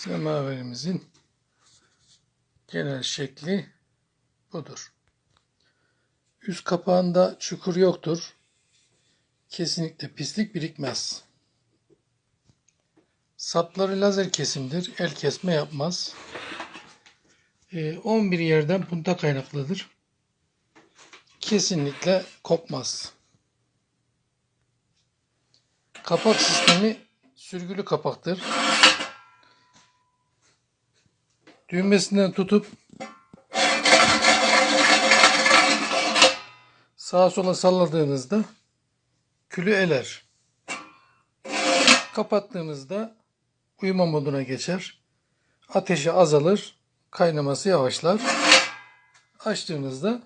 Semaverimizin genel şekli budur. Üst kapağında çukur yoktur. Kesinlikle pislik birikmez. Sapları lazer kesimdir. El kesme yapmaz. Ee, 11 yerden punta kaynaklıdır. Kesinlikle kopmaz. Kapak sistemi sürgülü kapaktır. Düğmesinden tutup sağa sola salladığınızda külü eler. Kapattığınızda uyuma moduna geçer. Ateşi azalır, kaynaması yavaşlar. Açtığınızda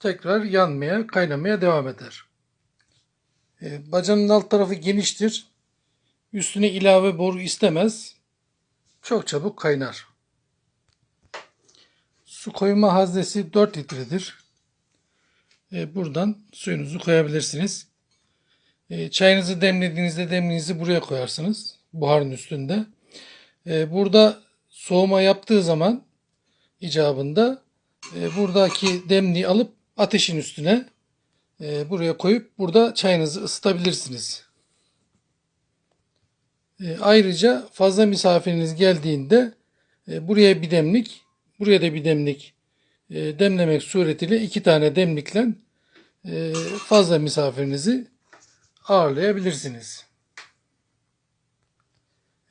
tekrar yanmaya, kaynamaya devam eder. E, bacanın alt tarafı geniştir. Üstüne ilave boru istemez. Çok çabuk kaynar. Su koyma haznesi 4 litredir. E, buradan suyunuzu koyabilirsiniz. E, çayınızı demlediğinizde demliğinizi buraya koyarsınız. Buharın üstünde. E, burada soğuma yaptığı zaman icabında e, buradaki demliği alıp ateşin üstüne e, buraya koyup burada çayınızı ısıtabilirsiniz. E, ayrıca fazla misafiriniz geldiğinde e, buraya bir demlik, buraya da bir demlik e, demlemek suretiyle iki tane demlikle e, fazla misafirinizi ağırlayabilirsiniz.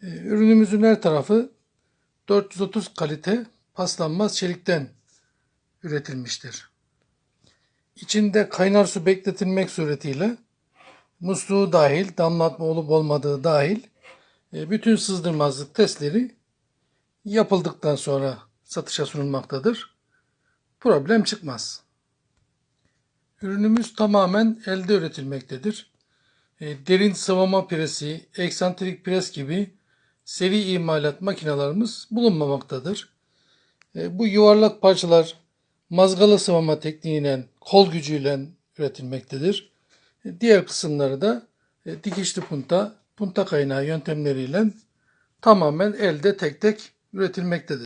E, ürünümüzün her tarafı 430 kalite paslanmaz çelikten üretilmiştir. İçinde kaynar su bekletilmek suretiyle musluğu dahil, damlatma olup olmadığı dahil e, bütün sızdırmazlık testleri yapıldıktan sonra satışa sunulmaktadır. Problem çıkmaz. Ürünümüz tamamen elde üretilmektedir. E, Derin sıvama presi, eksantrik pres gibi seri imalat makinalarımız bulunmamaktadır. E, Bu yuvarlak parçalar mazgala sıvama tekniğiyle, kol gücüyle üretilmektedir. E, Diğer kısımları da dikişli punta, punta kaynağı yöntemleriyle tamamen elde tek tek üretilmektedir.